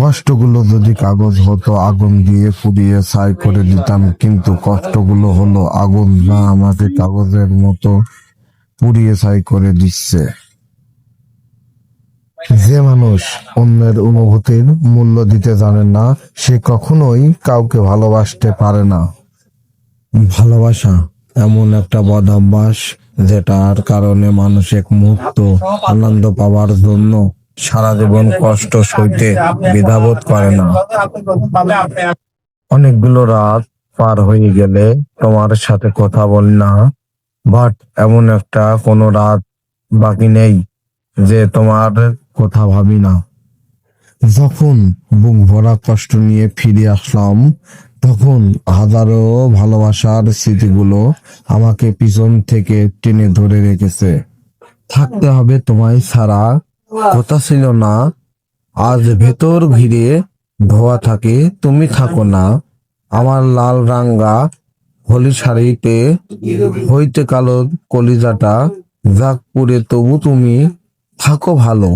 কষ্টগুলো যদি কাগজ হতো, আগুন দিয়ে পুড়িয়ে ছাই করে দিতাম কিন্তু কষ্টগুলো হলো আগুন। না, আমাকে কাগজের মতো পুড়িয়ে ছাই করে দিচ্ছে। যে মানুষ অন্যের অনুভূতির মূল্য দিতে জানে না, সে কখনোই কাউকে ভালোবাসতে পারে না। ভালোবাসা এমন একটা বদ অভ্যাস, যেটার কারণে মানুষ এক মুহূর্ত আনন্দ পাওয়ার জন্য সারা জীবন কষ্ট সইতে বিধাবোধ করে না। অনেকগুলো রাত পার হয়ে গেলে তোমার সাথে কথা বলি না। বাট এমন একটা কোনো রাত বাকি নেই যে তোমার কথা ভাবি না। যখন বুক ভরা কষ্ট নিয়ে ফিরে আসলাম তখন হাজারো ভালোবাসার স্মৃতিগুলো আমাকে পিছন থেকে টেনে ধরে রেখেছে। থাকতে হবে তোমায় ছাড়া। কথা ছিল না। আজ ভেতর ভিড়ে ধোয়া থাকে, তুমি থাকো না। আমার লাল রাঙ্গা হলি শাড়িতে হইতে কালো কলিজাটা। যাক তবু তুমি থাকো ভালো।